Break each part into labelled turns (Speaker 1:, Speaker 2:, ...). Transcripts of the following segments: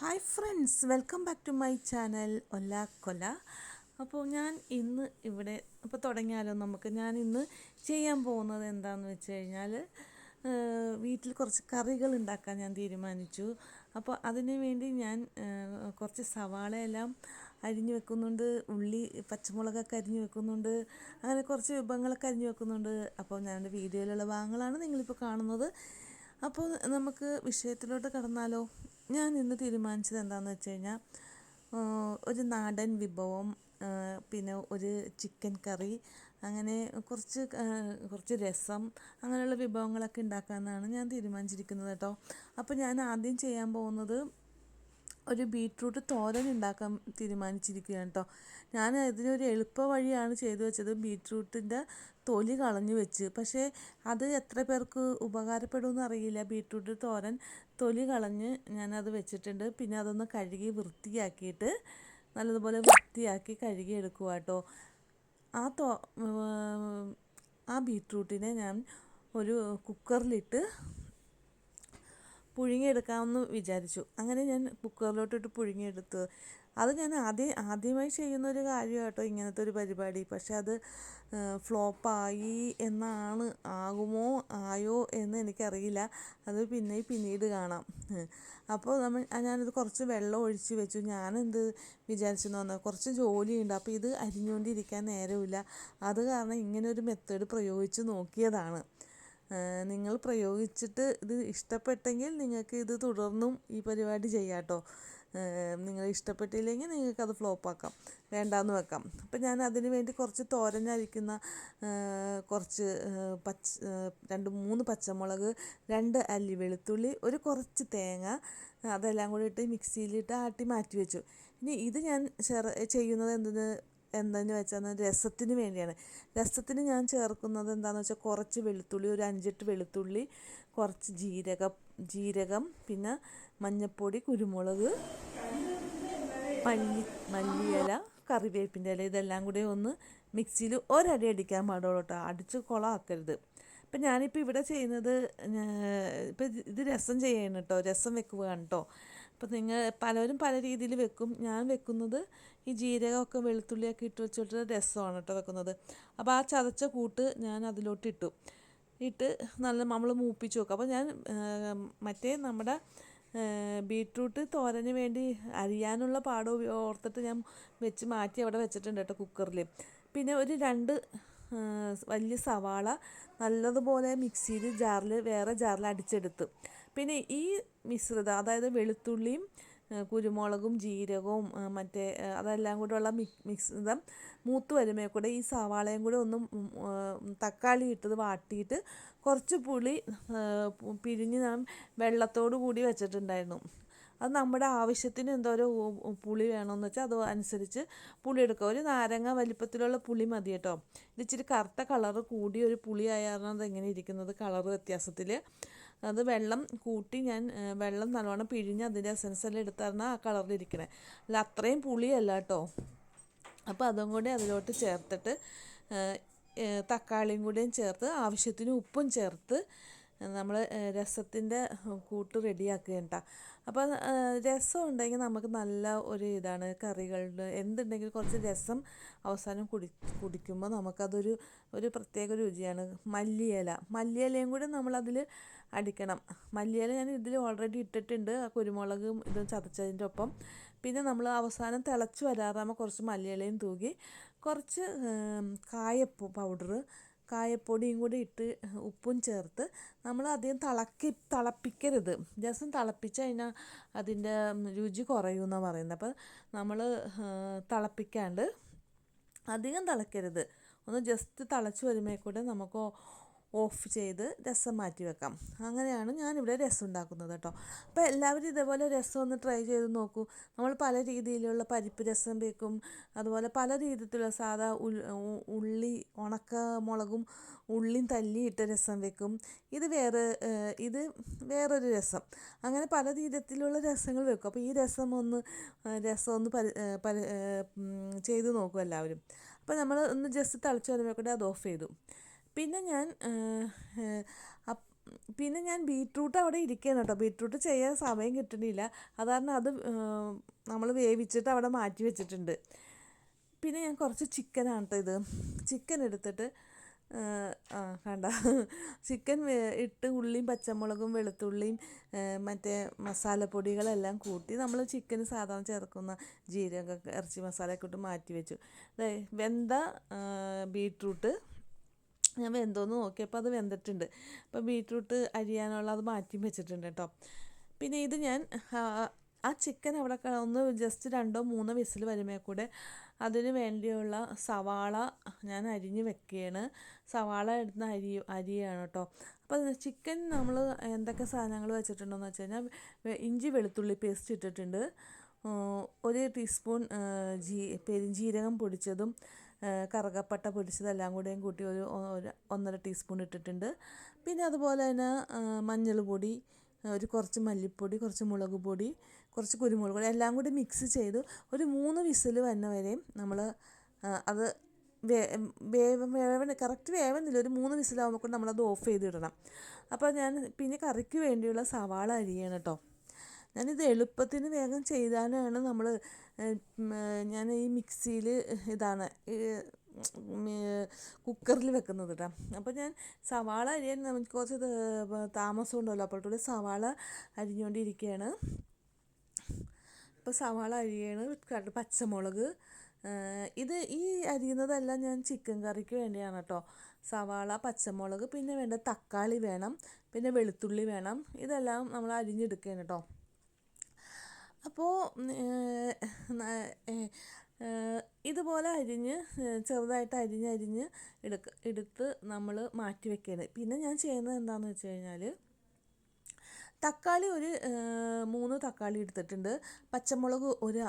Speaker 1: Hi friends welcome back to my channel ഒല്ല കൊല അപ്പോൾ ഞാൻ ഇന്ന് ഇവിടെ അപ്പോൾ തുടങ്ങിയാലോ നമുക്ക്? ഞാൻ ഇന്ന് ചെയ്യാൻ പോകുന്നത് എന്താണെന്ന് വെച്ച് കഴിഞ്ഞാൽ വീട്ടിൽ കുറച്ച് കറികൾ ഉണ്ടാക്കാൻ ഞാൻ തീരുമാനിച്ചു. അപ്പോൾ അതിന് വേണ്ടി ഞാൻ കുറച്ച് സവാളയെല്ലാം അരിഞ്ഞു വെക്കുന്നുണ്ട്. ഉള്ളി പച്ചമുളകൊക്കെ അരിഞ്ഞു വെക്കുന്നുണ്ട്. അങ്ങനെ കുറച്ച് വിഭവങ്ങളൊക്കെ അരിഞ്ഞു വെക്കുന്നുണ്ട്. അപ്പോൾ ഞാൻ എന്റെ വീഡിയോയിലുള്ള ഭാഗങ്ങളാണ് നിങ്ങളിപ്പോൾ കാണുന്നത്. അപ്പോൾ നമുക്ക് വിഷയത്തിലോട്ട് കടന്നാലോ? ഞാൻ ഇന്ന് തീരുമാനിച്ചത് എന്താണെന്ന് വെച്ച് കഴിഞ്ഞാൽ ഒരു നാടൻ വിഭവം പിന്നെ ഒരു ചിക്കൻ കറി അങ്ങനെ കുറച്ച് കുറച്ച് രസം അങ്ങനെയുള്ള വിഭവങ്ങളൊക്കെ ഉണ്ടാക്കാമെന്നാണ് ഞാൻ തീരുമാനിച്ചിരിക്കുന്നത് കേട്ടോ. അപ്പോൾ ഞാൻ ആദ്യം ചെയ്യാൻ പോകുന്നത് ഒരു ബീട്രൂട്ട് തോരൻ ഉണ്ടാക്കാൻ തീരുമാനിച്ചിരിക്കുകയാണ് കേട്ടോ ഞാൻ അതിനൊരു എളുപ്പ വഴിയാണ് ചെയ്തു വെച്ചത് ബീട്രൂട്ടിന്റെ തൊലി കളഞ്ഞു വെച്ച്. പക്ഷേ അത് എത്ര പേർക്ക് ഉപകാരപ്പെടുമെന്ന് അറിയില്ല. ബീട്രൂട്ട് തോരൻ തൊലി കളഞ്ഞ് ഞാനത് വെച്ചിട്ടുണ്ട്. പിന്നെ അതൊന്ന് കഴുകി വൃത്തിയാക്കിയിട്ട് നല്ലതുപോലെ വൃത്തിയാക്കി കഴുകി എടുക്കുക കേട്ടോ ആ തോ ആ ബീട്രൂട്ടിനെ ഞാൻ ഒരു കുക്കറിലിട്ട് പുഴുങ്ങിയെടുക്കാമെന്ന് വിചാരിച്ചു. അങ്ങനെ ഞാൻ കുക്കറിലോട്ടിട്ട് പുഴുങ്ങിയെടുത്ത്. അത് ഞാൻ ആദ്യം ആദ്യമായി ചെയ്യുന്ന ഒരു കാര്യം കേട്ടോ ഇങ്ങനത്തെ ഒരു പരിപാടി. പക്ഷെ അത് ഫ്ലോപ്പായി എന്നാണ് ആകുമോ ആയോ എന്ന് എനിക്കറിയില്ല. അത് പിന്നെ പിന്നീട് കാണാം. അപ്പോൾ നമ്മൾ ഞാനത് കുറച്ച് വെള്ളം ഒഴിച്ച് വെച്ചു. ഞാനെന്ത് വിചാരിച്ചെന്ന് പറഞ്ഞാൽ കുറച്ച് ജോലിയുണ്ട്. അപ്പോൾ ഇത് അരിഞ്ഞുകൊണ്ടിരിക്കാൻ നേരമില്ല. അത് കാരണം ഇങ്ങനെ ഒരു മെത്തേഡ് പ്രയോഗിച്ച് നോക്കിയതാണ്. നിങ്ങൾ പ്രയോഗിച്ചിട്ട് ഇത് ഇഷ്ടപ്പെട്ടെങ്കിൽ നിങ്ങൾക്ക് ഇത് തുടർന്നും ഈ പരിപാടി ചെയ്യാം കേട്ടോ നിങ്ങൾ ഇഷ്ടപ്പെട്ടില്ലെങ്കിൽ നിങ്ങൾക്ക് അത് ഫ്ലോപ്പ് ആക്കാം. വേണ്ടാന്ന് വെക്കാം. അപ്പം ഞാൻ അതിന് വേണ്ടി കുറച്ച് തോരഞ്ഞരിക്കുന്ന ഏഹ് കുറച്ച് പച്ച രണ്ട് മൂന്ന് പച്ചമുളക് രണ്ട് അല്ലി വെളുത്തുള്ളി ഒരു കുറച്ച് തേങ്ങ അതെല്ലാം കൂടി ഇട്ട് മിക്സിയിലിട്ട് ആട്ടി മാറ്റി വെച്ചു. ഇനി ഇത് ഞാൻ ചെറ ചെയ്യുന്നത് എന്തെന്ന് എന്താന്ന് വെച്ചാൽ രസത്തിന് വേണ്ടിയാണ്. രസത്തിന് ഞാൻ ചേർക്കുന്നത് എന്താണെന്ന് വെച്ചാൽ കുറച്ച് വെളുത്തുള്ളി ഒരു അഞ്ചെട്ട് വെളുത്തുള്ളി കുറച്ച് ജീരക ജീരകം പിന്നെ മഞ്ഞൾപ്പൊടി കുരുമുളക് മല്ലി മല്ലിയില കറിവേപ്പിന്റെ ഇല ഇതെല്ലാം കൂടി ഒന്ന് മിക്സിയിൽ ഒരടി അടിക്കാൻ പാടുള്ളൂ കേട്ടോ. അടിച്ച് കുളമാക്കരുത് ഇപ്പം ഞാനിപ്പോൾ ഇവിടെ ചെയ്യുന്നത് ഇപ്പം ഇത് രസം ചെയ്യണം കേട്ടോ. രസം വെക്കുകയാണ് കേട്ടോ. അപ്പം നിങ്ങൾ പലരും പല രീതിയിൽ വെക്കും. ഞാൻ വെക്കുന്നത് ഈ ജീരകമൊക്കെ വെളുത്തുള്ളിയൊക്കെ ഇട്ട് വെച്ചിട്ട് രസമാണ് കേട്ടോ വെക്കുന്നത്. അപ്പോൾ ആ ചതച്ച കൂട്ട് ഞാൻ അതിലോട്ട് ഇട്ടു ഇട്ട് നല്ല നമ്മൾ മൂപ്പിച്ച് വെക്കും. അപ്പോൾ ഞാൻ മറ്റേ നമ്മുടെ ബീട്രൂട്ട് തോരന് വേണ്ടി അരിയാനുള്ള പാടം ഓർത്തിട്ട് ഞാൻ വെച്ച് മാറ്റി അവിടെ വെച്ചിട്ടുണ്ട് കേട്ടോ കുക്കറിൽ. പിന്നെ ഒരു രണ്ട് വലിയ സവാള നല്ലതുപോലെ മിക്സിയിൽ ജാറിൽ വേറെ ജാറിൽ അടിച്ചെടുത്ത്. പിന്നെ ഈ മിശ്രിതം അതായത് വെളുത്തുള്ളിയും കുരുമുളകും ജീരകവും മറ്റേ അതെല്ലാം കൂടെയുള്ള മിശ്രിതം മൂത്ത് വരുമ്പോൾ കൂടെ ഈ സവാളയും കൂടെ ഒന്ന് തക്കാളി ഇട്ടത് വാട്ടിയിട്ട് കുറച്ച് പുളി പിഴിഞ്ഞ് ഞാൻ വെള്ളത്തോട് കൂടി വെച്ചിട്ടുണ്ടായിരുന്നു. അത് നമ്മുടെ ആവശ്യത്തിന് എന്തോരം പുളി വേണമെന്ന് വെച്ചാൽ അത് അനുസരിച്ച് പുളി എടുക്കുക. ഒരു നാരങ്ങ വലിപ്പത്തിലുള്ള പുളി മതി കേട്ടോ. ഇത് ഇച്ചിരി കറുത്ത കളറ് കൂടിയ ഒരു പുളി ആയിരുന്നു എങ്ങനെ ഇരിക്കുന്നത് കളർ വ്യത്യാസത്തിൽ അത് വെള്ളം കൂട്ടി ഞാൻ വെള്ളം നല്ലോണം പിഴിഞ്ഞ് അതിന്റെ എസൻസ് എല്ലാം ആ കളറിലിരിക്കണേ അല്ല അത്രയും പുളിയല്ല കേട്ടോ അപ്പോൾ അതും കൂടി അതിലോട്ട് ചേർത്തിട്ട് തക്കാളിയും കൂടിയും ചേർത്ത് ആവശ്യത്തിന് ഉപ്പും ചേർത്ത് നമ്മൾ രസത്തിന്റെ കൂട്ട് റെഡിയാക്കുകയാണ് കേട്ടോ അപ്പോൾ രസം ഉണ്ടെങ്കിൽ നമുക്ക് നല്ല ഒരു ഇതാണ് കറികളുടെ എന്തുണ്ടെങ്കിലും കുറച്ച് രസം അവസാനം കുടി കുടിക്കുമ്പോൾ നമുക്കതൊരു ഒരു പ്രത്യേക രുചിയാണ്. മല്ലിയില. മല്ലിയിലയും കൂടി നമ്മളതിൽ അടിക്കണം. മല്ലിയില ഞാൻ ഇതിൽ ഓൾറെഡി ഇട്ടിട്ടുണ്ട്. ആ കുരുമുളകും ഇതും ചതച്ചതിന്റെ ഒപ്പം. പിന്നെ നമ്മൾ അവസാനം തിളച്ച് വരാറാകുമ്പോൾ കുറച്ച് മല്ലിയിലയും തൂകി കുറച്ച് കായപ്പ് പൗഡർ കായപ്പൊടിയും കൂടി ഇട്ട് ഉപ്പും ചേർത്ത് നമ്മൾ അധികം തിളക്കി തിളപ്പിക്കരുത്. ജസ്റ്റ് തിളപ്പിച്ച് കഴിഞ്ഞാൽ അതിന്റെ രുചി കുറയുമെന്നാണ് പറയുന്നത്. അപ്പോൾ നമ്മൾ തിളപ്പിക്കാണ്ട് അധികം തിളക്കരുത്. ഒന്ന് ജസ്റ്റ് തിളച്ച് വരുമ്പോൾ കൂടെ നമുക്ക് ഓഫ് ചെയ്ത് രസം മാറ്റി വെക്കാം. അങ്ങനെയാണ് ഞാനിവിടെ രസം ഉണ്ടാക്കുന്നത് കേട്ടോ. അപ്പോൾ എല്ലാവരും ഇതേപോലെ രസം ഒന്ന് ട്രൈ ചെയ്ത് നോക്കൂ. നമ്മൾ പല രീതിയിലുള്ള പരിപ്പ് രസം വെക്കും. അതുപോലെ പല രീതിയിലുള്ള സാധാ ഉള്ളി ഉണക്ക മുളകും ഉള്ളിയും തല്ലിയിട്ട് രസം വെക്കും. ഇത് വേറെ ഇത് വേറൊരു രസം. അങ്ങനെ പല രീതിയിലുള്ള രസങ്ങൾ വെക്കും. അപ്പോൾ ഈ രസം ഒന്ന് രസം ഒന്ന് പരി പരി ചെയ്ത് നോക്കും എല്ലാവരും. അപ്പോൾ നമ്മൾ ഒന്ന് ജസ്റ്റ് തിളച്ച് വരുമ്പോൾ കൂടെ അത് ഓഫ് ചെയ്തു. പിന്നെ ഞാൻ പിന്നെ ഞാൻ ബീട്രൂട്ട് അവിടെ ഇരിക്കുകയാണ് കേട്ടോ. ബീട്രൂട്ട് ചെയ്യാൻ സമയം കിട്ടണില്ല അതാണ് അത് നമ്മൾ വേവിച്ചിട്ട് അവിടെ മാറ്റി വെച്ചിട്ടുണ്ട്. പിന്നെ ഞാൻ കുറച്ച് ചിക്കനാണ് കേട്ടോ ഇത്. ചിക്കൻ എടുത്തിട്ട് ആ, കണ്ട. ചിക്കൻ ഇട്ട് ഉള്ളിയും പച്ചമുളകും വെളുത്തുള്ളിയും മറ്റേ മസാലപ്പൊടികളെല്ലാം കൂട്ടി നമ്മൾ ചിക്കൻ സാധാരണ ചേർക്കുന്ന ജീരക ഇറച്ചി മസാലയൊക്കെ ഇട്ട് മാറ്റി വെച്ചു. വെന്ത ബീട്രൂട്ട് ഞാൻ വെന്തോന്ന് നോക്കിയപ്പോൾ അത് വെന്തിട്ടുണ്ട്. അപ്പോൾ ബീട്രൂട്ട് അരിയാനുള്ള അത് മാറ്റി വെച്ചിട്ടുണ്ട് കേട്ടോ പിന്നെ ഇത് ഞാൻ ആ, ചിക്കൻ അവിടെ ഒന്ന് ജസ്റ്റ് രണ്ടോ മൂന്നോ വിസിൽ വരുമ്പോൾ കൂടെ അതിന് വേണ്ടിയുള്ള സവാള ഞാൻ അരിഞ്ഞ് വെക്കുകയാണ് സവാള എടുത്ത് അരി അരിയാണ് കേട്ടോ അപ്പോൾ ചിക്കൻ നമ്മൾ എന്തൊക്കെ സാധനങ്ങൾ വെച്ചിട്ടുണ്ടെന്ന് വെച്ച് കഴിഞ്ഞാൽ ഇഞ്ചി വെളുത്തുള്ളി പേസ്റ്റ് ഇട്ടിട്ടുണ്ട്. ഒരു ടീസ്പൂൺ ജീ പെരുംജീരകം പൊടിച്ചതും കറുകപ്പട്ട പൊടിച്ചതെല്ലാം കൂടെയും കൂട്ടി ഒരു ഒന്നര ടീസ്പൂൺ ഇട്ടിട്ടുണ്ട്. പിന്നെ അതുപോലെ തന്നെ മഞ്ഞൾ പൊടി ഒരു കുറച്ച് മല്ലിപ്പൊടി കുറച്ച് മുളക് പൊടി കുറച്ച് കുരുമുളക് പൊടി എല്ലാം കൂടി മിക്സ് ചെയ്ത് ഒരു മൂന്ന് വിസിൽ വന്ന വരെയും നമ്മൾ അത് വേ വേവ വേവൻ കറക്റ്റ് വേവനില്ല ഒരു മൂന്ന് വിസിലാകുമ്പോൾ നമ്മളത് ഓഫ് ചെയ്തിടണം അപ്പോൾ ഞാൻ പിന്നെ കറിക്ക് വേണ്ടിയുള്ള സവാള അരിയാണ് കേട്ടോ. ഞാനിത് എളുപ്പത്തിന് വേഗം ചെയ്താനാണ് നമ്മൾ ഞാൻ ഈ മിക്സിയിൽ ഇതാണ് കുക്കറിൽ വെക്കുന്നത് കേട്ടോ അപ്പോൾ ഞാൻ സവാള അരിയാൻ നമുക്ക് കുറച്ച് താമസം ഉണ്ടല്ലോ. അപ്പോഴത്തെ സവാള അരിഞ്ഞുകൊണ്ടിരിക്കുകയാണ് അപ്പോൾ സവാള അരിയാണ് പച്ചമുളക് ഇത് ഈ അരിയുന്നതെല്ലാം ഞാൻ ചിക്കൻ കറിക്ക് വേണ്ടിയാണ് കേട്ടോ സവാള പച്ചമുളക് പിന്നെ വേണ്ട തക്കാളി വേണം പിന്നെ വെളുത്തുള്ളി വേണം ഇതെല്ലാം നമ്മൾ അരിഞ്ഞെടുക്കുകയാണ് കേട്ടോ അപ്പോൾ ഇതുപോലെ അരിഞ്ഞ് ചെറുതായിട്ട് അരിഞ്ഞ് അരിഞ്ഞ് എടുക്ക എടുത്ത് നമ്മൾ മാറ്റി വെക്കുകയാണ് പിന്നെ ഞാൻ ചെയ്യുന്നത് എന്താണെന്ന് വെച്ച് കഴിഞ്ഞാൽ തക്കാളി ഒരു മൂന്ന് തക്കാളി എടുത്തിട്ടുണ്ട്. പച്ചമുളക് ഒരു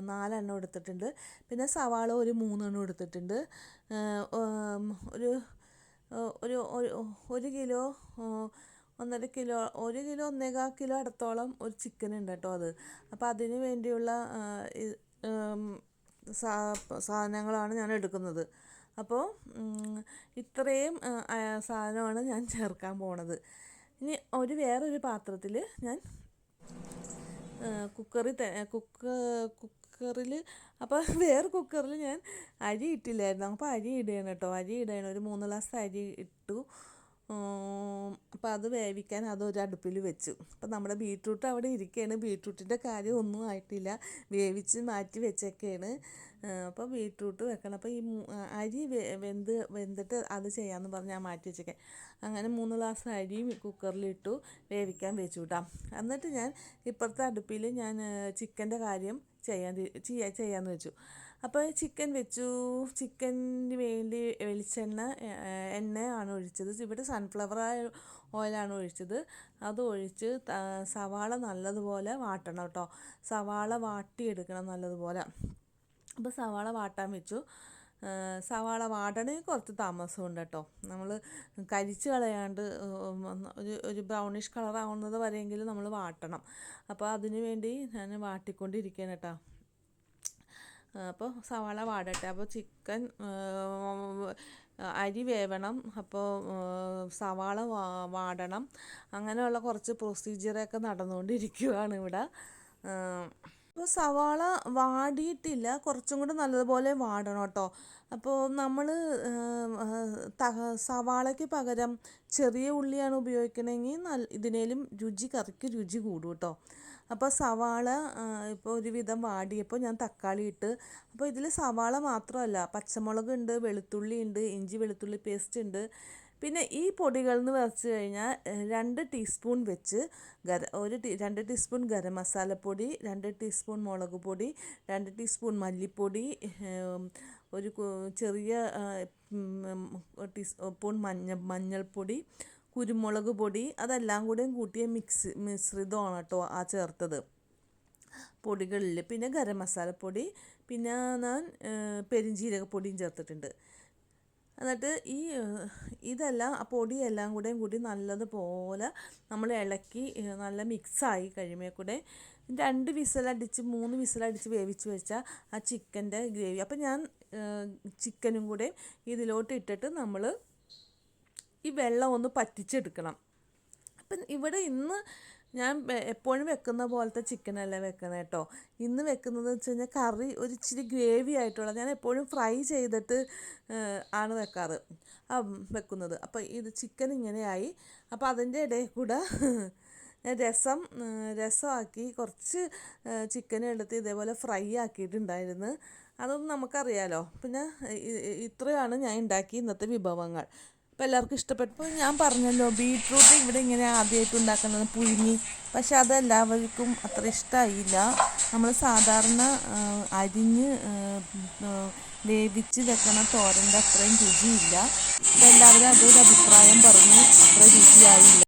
Speaker 1: നാലെണ്ണം എടുത്തിട്ടുണ്ട്. പിന്നെ സവാള ഒരു മൂന്നെണ്ണം എടുത്തിട്ടുണ്ട്. ഒരു ഒരു ഒരു- കിലോ ഒന്നര കിലോ ഒരു കിലോ ഒന്നേകാൽ കിലോ അടുത്തോളം ഒരു ചിക്കൻ ഉണ്ട് കേട്ടോ അത്. അപ്പോൾ അതിന് വേണ്ടിയുള്ള സാധനങ്ങളാണ് ഞാൻ എടുക്കുന്നത്. അപ്പോൾ ഇത്രയും സാധനമാണ് ഞാൻ ചേർക്കാൻ പോണത്. ഇനി ഒരു വേറൊരു പാത്രത്തിൽ ഞാൻ കുക്കറിൽ കുക്ക് കുക്കറിൽ അപ്പോൾ വേറെ കുക്കറിൽ ഞാൻ അരി ഇട്ടില്ലായിരുന്നു. അപ്പോൾ അരി ഇടുകയാണ് കേട്ടോ. അരി ഇടുകയാണ് ഒരു മൂന്ന് ഗ്ലാസ് അരി ഇട്ടു. അപ്പോൾ അത് വേവിക്കാൻ അതൊരു അടുപ്പിൽ വെച്ചു. അപ്പോൾ നമ്മുടെ ബീട്രൂട്ട് അവിടെ ഇരിക്കുകയാണ് ബീട്രൂട്ടിന്റെ കാര്യം ഒന്നും ആയിട്ടില്ല. വേവിച്ച് മാറ്റി വെച്ചൊക്കെയാണ് അപ്പോൾ ബീട്രൂട്ട് വെക്കണം. അപ്പോൾ ഈ അരി വെന്ത് വെന്തിട്ട് അത് ചെയ്യാമെന്ന് പറഞ്ഞ് ഞാൻ മാറ്റി വെച്ചേക്കെ. അങ്ങനെ മൂന്ന് ഗ്ലാസ് അരി കുക്കറിലിട്ടു വേവിക്കാൻ വെച്ചു കൂട്ടാം എന്നിട്ട് ഞാൻ ഇപ്പുറത്തെ അടുപ്പിൽ ഞാൻ ചിക്കന്റെ കാര്യം ചെയ്യാൻ ചെയ്യാമെന്ന് വെച്ചു. അപ്പോൾ ചിക്കൻ വെച്ചു. ചിക്കന് വേണ്ടി വെളിച്ചെണ്ണ എണ്ണയാണ് ഒഴിച്ചത്. ഇവിടെ സൺഫ്ലവർ ഓയിലാണ് ഒഴിച്ചത്. അത് ഒഴിച്ച് സവാള നല്ലതുപോലെ വാട്ടണം കേട്ടോ. സവാള വാട്ടിയെടുക്കണം നല്ലതുപോലെ. അപ്പോൾ സവാള വാട്ടാൻ വെച്ചു. സവാള വാടണേ കുറച്ച് താമസമുണ്ട് കേട്ടോ. നമ്മൾ കരിച്ച് കളയാണ്ട് ഒരു ഒരു ബ്രൗണിഷ് കളർ ആവുന്നത് വരെയെങ്കിലും നമ്മൾ വാട്ടണം. അപ്പോൾ അതിനു വേണ്ടി ഞാൻ വാട്ടിക്കൊണ്ടിരിക്കുകയാണ് കേട്ടോ. അപ്പോൾ സവാള വാടട്ടെ. അപ്പോൾ ചിക്കൻ അരി വേവണം. അപ്പോൾ സവാള വാടണം. അങ്ങനെയുള്ള കുറച്ച് പ്രൊസീജിയറൊക്കെ നടന്നുകൊണ്ടിരിക്കുകയാണ് ഇവിടെ. അപ്പോൾ സവാള വാടിയിട്ടില്ല. കുറച്ചും കൂടെ നല്ലതുപോലെ വാടണം കേട്ടോ. അപ്പോൾ നമ്മൾ സവാളയ്ക്ക് പകരം ചെറിയ ഉള്ളിയാണ് ഉപയോഗിക്കണമെങ്കിൽ നല്ല ഇതിനേലും രുചി കറിക്ക് രുചി കൂടും കേട്ടോ. അപ്പോൾ സവാള ഇപ്പോൾ ഒരുവിധം വാടിയപ്പോൾ ഞാൻ തക്കാളി ഇട്ട് അപ്പോൾ ഇതിൽ സവാള മാത്രമല്ല പച്ചമുളക് ഉണ്ട് വെളുത്തുള്ളി ഉണ്ട് ഇഞ്ചി വെളുത്തുള്ളി പേസ്റ്റ് ഉണ്ട്. പിന്നെ ഈ പൊടികൾ എന്ന് വെച്ച് കഴിഞ്ഞാൽ രണ്ട് ടീസ്പൂൺ വെച്ച് ഗര ഒരു ടീ രണ്ട് ടീസ്പൂൺ ഗരം മസാലപ്പൊടി രണ്ട് ടീസ്പൂൺ മുളക് പൊടി രണ്ട് ടീസ്പൂൺ മല്ലിപ്പൊടി ഒരു ചെറിയ ടീസ്പൂൺ മഞ്ഞ മഞ്ഞൾപ്പൊടി കുരുമുളക് പൊടി അതെല്ലാം കൂടെയും കൂട്ടിയ മിക്സ് മിശ്രിതമാണ് കേട്ടോ ആ ചേർത്തത്. പൊടികളിൽ പിന്നെ ഗരം മസാലപ്പൊടി പിന്നെ ഞാൻ പെരിഞ്ജീരകപ്പൊടിയും ചേർത്തിട്ടുണ്ട്. എന്നിട്ട് ഈ ഇതെല്ലാം ആ പൊടിയെല്ലാം കൂടെയും കൂടി നല്ലതുപോലെ നമ്മൾ ഇളക്കി നല്ല മിക്സായി കഴിയുമ്പോൾ കൂടെ രണ്ട് വിസിലടിച്ച് മൂന്ന് വിസിലടിച്ച് വേവിച്ച് വെച്ചാൽ ആ ചിക്കന്റെ ഗ്രേവി അപ്പം ഞാൻ ചിക്കനും കൂടെ ഇതിലോട്ട് ഇട്ടിട്ട് നമ്മൾ ഈ വെള്ളം ഒന്ന് പറ്റിച്ചെടുക്കണം. അപ്പം ഇവിടെ ഇന്ന് ഞാൻ എപ്പോഴും വെക്കുന്ന പോലത്തെ ചിക്കനല്ല വെക്കുന്നത് കേട്ടോ ഇന്ന് വെക്കുന്നത് വെച്ച് കഴിഞ്ഞാൽ കറി ഒരു ഇച്ചിരി ഗ്രേവി ആയിട്ടുള്ള ഞാൻ എപ്പോഴും ഫ്രൈ ചെയ്തിട്ട് ആണ് വെക്കാറ്. വെക്കുന്നത്. അപ്പോൾ ഇത് ചിക്കൻ ഇങ്ങനെയായി. അപ്പോൾ അതിന്റെ ഇടയിൽ കൂടെ ഞാൻ രസം രസമാക്കി കുറച്ച് ചിക്കൻ എടുത്ത് ഇതേപോലെ ഫ്രൈ ആക്കിയിട്ടുണ്ടായിരുന്നു. അതൊന്നും നമുക്കറിയാലോ. പിന്നെ ഇത്രയാണ് ഞാൻ ഉണ്ടാക്കിയ ഇന്നത്തെ വിഭവങ്ങൾ. അപ്പോൾ എല്ലാവർക്കും ഇഷ്ടപ്പെട്ടു. അപ്പോൾ ഞാൻ പറഞ്ഞല്ലോ ബീട്രൂട്ട് ഇവിടെ ഇങ്ങനെ ആദ്യമായിട്ട് ഉണ്ടാക്കുന്നത് പുഴുങ്ങി. പക്ഷെ അത് എല്ലാവർക്കും അത്ര ഇഷ്ടമായില്ല നമ്മൾ സാധാരണ അരിഞ്ഞ് വേവിച്ച് വെക്കണ തോരന്റെ അത്രയും രുചിയില്ല. അപ്പോൾ എല്ലാവരും അതൊരു അഭിപ്രായം പറഞ്ഞു അത്ര രുചിയായില്ല.